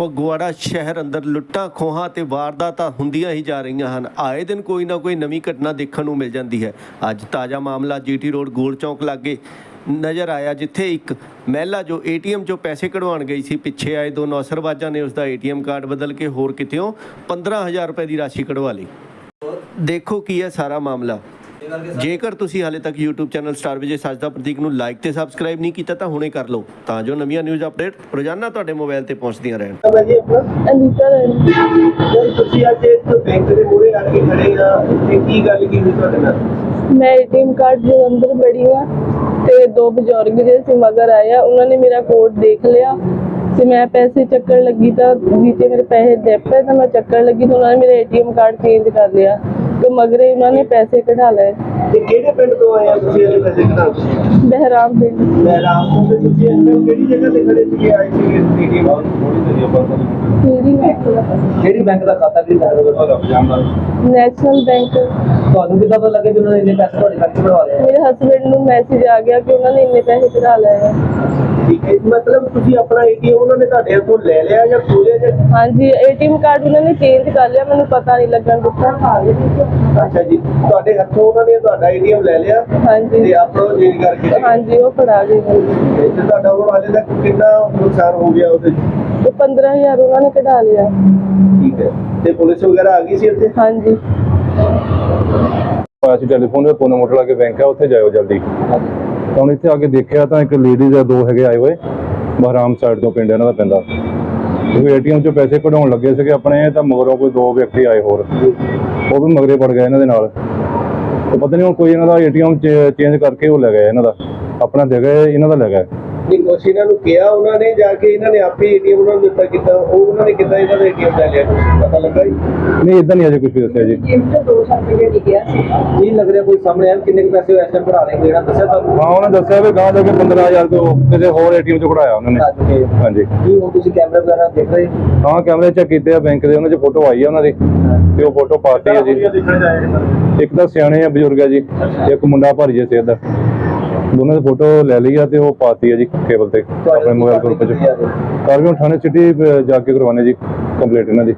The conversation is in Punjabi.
ਫਗਵਾੜਾ ਸ਼ਹਿਰ ਅੰਦਰ ਲੁੱਟਾਂ ਖੋਹਾਂ ਤੇ ਵਾਰਦਾਤਾਂ ਹੁੰਦੀਆਂ ਹੀ ਜਾ ਰਹੀਆਂ ਹਨ। ਆਏ ਦਿਨ ਕੋਈ ਨਾ ਕੋਈ ਨਵੀਂ ਘਟਨਾ ਦੇਖਣ ਨੂੰ ਮਿਲ ਜਾਂਦੀ ਹੈ। ਅੱਜ ਤਾਜ਼ਾ ਮਾਮਲਾ ਜੀਟੀ ਰੋਡ ਗੋਲ ਚੌਂਕ ਲਾਗੇ ਨਜ਼ਰ ਆਇਆ, ਜਿੱਥੇ ਇੱਕ ਮਹਿਲਾ ਜੋ ਏਟੀਐਮ ਚੋਂ ਪੈਸੇ ਕਢਵਾਉਣ ਗਈ ਸੀ, ਪਿੱਛੇ ਆਏ ਦੋ ਨੌਸਰਵਾਜਾਂ ਨੇ ਉਸ ਦਾ ਏਟੀਐਮ ਕਾਰਡ ਬਦਲ ਕੇ ਹੋਰ ਕਿਤੇੋਂ 15000 ਰੁਪਏ ਦੀ ਰਾਸ਼ੀ ਕਢਵਾ ਲਈ। ਦੇਖੋ ਕੀ ਹੈ ਸਾਰਾ ਮਾਮਲਾ। ਜੇਕਰ ਤੁਸੀਂ ਹਾਲੇ ਤੱਕ YouTube ਚੈਨਲ ਸਟਾਰ ਵਿਜੇ ਸੱਚ ਦਾ ਪ੍ਰਤੀਕ ਨੂੰ ਲਾਈਕ ਤੇ ਸਬਸਕ੍ਰਾਈਬ ਨਹੀਂ ਕੀਤਾ ਤਾਂ ਹੁਣੇ ਕਰ ਲਓ। ਤਾਂ ਜੋ ਨਵੀਆਂ ਨਿਊਜ਼ ਅਪਡੇਟ ਰੋਜ਼ਾਨਾ ਤੁਹਾਡੇ ਮੋਬਾਈਲ ਤੇ ਪਹੁੰਚਦੀਆਂ ਰਹਿਣ। ਮੈਂ ਜੀ ਆਪਣਾ ਅਨੀਤਾ ਰਾਣੀ। ਜਦ ਤੁਸੀਂ ਅੱਜ ਇੱਕ ਬੈਂਕ ਦੇ ਮੂਹਰੇ ਆ ਕੇ ਖੜੇ ਆ। ਤੇ ਕੀ ਗੱਲ ਕੀ ਹੋਈ ਤੁਹਾਡੇ ਨਾਲ? ਮੈਂ ਏਟੀਐਮ ਕਾਰਡ ਦੇ ਅੰਦਰ ਬੜੀ ਆ ਤੇ ਦੋ ਬਜ਼ੁਰਗ ਜਿਹੇ ਸੀ ਮਗਰ ਆਇਆ ਉਹਨਾਂ ਨੇ ਮੇਰਾ ਕੋਡ ਦੇਖ ਲਿਆ ਤੇ ਮੈਂ ਪੈਸੇ ਚੱਕਣ ਲੱਗੀ ਤਾਂ ਨੀਚੇ ਮੇਰੇ ਪੈਸੇ ਡਿੱਪ ਤਾਂ ਮੈਂ ਚੱਕਣ ਲੱਗੀ ਤਾਂ ਉਹਨਾਂ ਨੇ ਮੇਰਾ ਏਟੀਐਮ ਕਾਰਡ ਚੇਂਜ ਕਰ ਲਿਆ। ਤੇ ਮਗਰੇ ਉਹਨਾਂ ਨੇ ਪੈਸੇ ਕਢਾ ਲਏ। ਤੇ ਕਿਹੜੇ ਪਿੰਡ ਤੋਂ ਆਏ ਆ ਤੁਸੀਂ ਇਹ ਪੈਸੇ ਕਢਾਉਣ ਬਹਿਰਾਮ ਪਿੰਡ। ਮੈਂ ਰਾਮ ਤੋਂ ਤੇ ਤੁਸੀਂ time ਕਿਹੜੀ ਜਗ੍ਹਾ ਤੇ ਖੜੇ ਸੀਗੇ? ਆਏ ਸੀਗੇ ਏਟੀਐਮ ਕਿਹੜੀ ਬੈਂਕ ਦਾ? ਕਿਹੜੀ ਬੈਂਕ ਦਾ ਖਾਤਾ ਕੀ ਨੈਸ਼ਨਲ ਬੈਂਕ ਤੁਹਾਨੂੰ ਕਿੱਦਾਂ ਪਤਾ ਲੱਗੇ ਕਿ ਉਹਨਾਂ ਨੇ ਇੰਨੇ ਪੈਸੇ ਤੁਹਾਡੇ ਖਾਤੇ ਕਢਵਾ ਲਏ? ਮੇਰੇ ਹਸਬੰਡ ਨੂੰ ਮੈਸੇਜ ਆ ਗਿਆ ਕਿ ਉਹਨਾਂ ਨੇ ਇੰਨੇ ਪੈਸੇ ਕਢਾ ਲਏ ਆ। ਠੀਕ ਹੈ ਮਤਲਬ ਤੁਸੀਂ ਆਪਣਾ ਏਟੀਐਮ ਉਹਨਾਂ ਨੇ ਤੁਹਾਡੇ ਹੱਥੋਂ ਲੈ ਲਿਆ ਜਾਂ ਖੋਲਿਆ ਜਾਂ ਹਾਂਜੀ ਏਟੀਐਮ ਕਾਰਡ ਉਹਨਾਂ ਨੇ ਚੇਂਜ ਕਰ ਲਿਆ ਮੈਨੂੰ ਪਤਾ ਨਹੀਂ ਲੱਗਣ ਦਿੱਤਾ। ਅੱਛਾ ਜੀ ਤੁਹਾਡੇ ਹੱਥੋਂ ਉਹਨਾਂ ਨੇ ਤੁਹਾਡਾ ਏਟੀਐਮ ਲੈ ਲਿਆ ਹਾਂਜੀ। ਤੇ ਆਪਣਾ ਚੇਂਜ ਕਰਕੇ ਦੇ ਹਾਂਜੀ ਉਹ ਫੜਾ ਗਏ ਮੈਨੂੰ। ਤੇ ਤੁਹਾਡਾ ਉਹ ਹਾਲੇ ਤੱਕ ਕਿੰਨਾ ਨੁਕਸਾਨ ਹੋ ਗਿਆ ਉਹਦੇ 'ਚ? ਤੇ 15000 ਉਹਨਾਂ ਨੇ ਕਢਾ ਲਿਆ। ਠੀਕ ਹੈ। ਤੇ ਪੁਲਿਸ ਵਗੈਰਾ ਆ ਗਈ ਸੀ ਇੱਥੇ? ਹਾਂਜੀ। ਪਾਸ ਟੈਲੀਫੋਨ ਦੇ ਕੋਨ ਮੋਟਰ ਲਾ ਕੇ ਬੈਂਕ ਆ ਉੱਥੇ ਜਾਇਓ ਜਲਦੀ। ਤਾਂ ਹੁਣ ਇੱਥੇ ਆ ਕੇ ਦੇਖਿਆ ਤਾਂ ਇੱਕ ਲੇਡੀਜ਼ ਆ, ਦੋ ਹੈਗੇ ਆਏ ਹੋਏ, ਬਹਰਾਮ ਸਾਈਡ ਤੋਂ ਪਿੰਡ ਇਹਨਾਂ ਦਾ ਪੈਂਦਾ। ਉਹ ਏਟੀਐਮ ਚੋਂ ਪੈਸੇ ਕਢਾਉਣ ਲੱਗੇ ਸੀਗੇ ਆਪਣੇ, ਤਾਂ ਮਗਰੋਂ ਕੋਈ ਦੋ ਵਿਅਕਤੀ ਆਏ ਹੋਰ। ਉਹ ਵੀ ਮਗਰੇ ਪੜ ਗਏ ਇਹਨਾਂ ਦੇ ਨਾਲ। ਤੇ ਪਤਾ ਨਹੀਂ ਹੁਣ ਕੋਈ ਇਹਨਾਂ ਦਾ ਏਟੀਐਮ ਚੇਂਜ ਕਰਕੇ ਉਹ ਲੈ ਗਿਆ ਇਹਨਾਂ ਦਾ। ਆਪਣਾ ਦੇ ਇਹਨਾਂ ਦਾ ਲੈ ਗਿਆ। ਨਹੀਂ ਕੁਛ ਇਹਨਾਂ ਨੂੰ ਕਿਹਾ ਉਹਨਾਂ ਨੇ ਜਾ ਕੇ ਇਹਨਾਂ ਨੇ ਆਪੇ ਏਟੀਐਮ ਉਹਨਾਂ ਨੂੰ ਦਿੱਤਾ ਕਿੱਦਾਂ ਉਹ ਉਹਨਾਂ ਨੇ ਕਿੱਦਾਂ ਇਹਨਾਂ ਦਾ ਏਟੀਐਮ ਲੈ ਲਿਆ ਕੁਛ ਪਤਾ ਲੱਗਾ ਜੀ? ਨਹੀਂ ਇਦਾਂ ਨਹੀਂ ਅਜੇ ਕੁਝ ਵੀ ਦੱਸਿਆ ਜੀ। ਨਹੀਂ ਲੱਗ ਰਿਹਾ ਕੋਈ ਸਾਹਮਣੇ ਆ ਕਿੰਨੇ ਕੁ ਪੈਸੇ ਐਸ ਟਾਈਮ ਭਰਾ ਰਹੇ ਜਿਹੜਾ ਦੱਸਿਆ ਤੁਹਾਨੂੰ? ਹਾਂ ਉਹਨੇ ਦੱਸਿਆ ਵੀ ਗਾਂ ਜਾ ਕੇ 15000 ਤੋਂ ਕਿਸੇ ਹੋਰ ਏਟੀਐਮ ਚੋਂ ਕਢਾਇਆ ਉਹਨਾਂ ਨੇ। ਆ ਚੁੱਕੇ ਹਾਂਜੀ। ਕੀ ਹੁਣ ਤੁਸੀਂ ਕੈਮਰਾ ਵਗੈਰਾ ਦੇਖ ਰਹੇ ਹਾਂ? ਕੈਮਰੇ ਚੈੱਕ ਕੀਤੇ ਆ ਬੈਂਕ ਦੇ ਉਹਨਾਂ 'ਚ ਫੋਟੋ ਆਈ ਆ ਉਹਨਾਂ ਦੀ। ਤੇ ਉਹ ਫੋਟੋ ਪਾਤੀ ਹੈ ਜੀ। ਇੱਕ ਤਾਂ ਸਿਆਣੇ ਆ ਬਜ਼ੁਰਗ ਆ ਜੀ। ਇੱਕ ਮੁੰਡਾ ਭਾਰੀ ਜੇ ਸਿਰ ਦਾ ਦੋਨਾਂ ਦੀ ਫੋਟੋ ਲੈ ਲਈ ਆ ਤੇ ਉਹ ਪਾਤੀ ਆ ਜੀ ਕੇਬਲ ਤੇ ਆਪਣੇ ਮੋਬਾਈਲ ਗਰੁੱਪ 'ਚ। ਕਰ ਵੀ ਹੁਣ ਥਾਣੇ ਸਿਟੀ ਜਾ ਕੇ ਕਰਵਾਉਣੇ ਜੀ ਕੰਪਲੀਟ ਇਹਨਾਂ ਦੀ।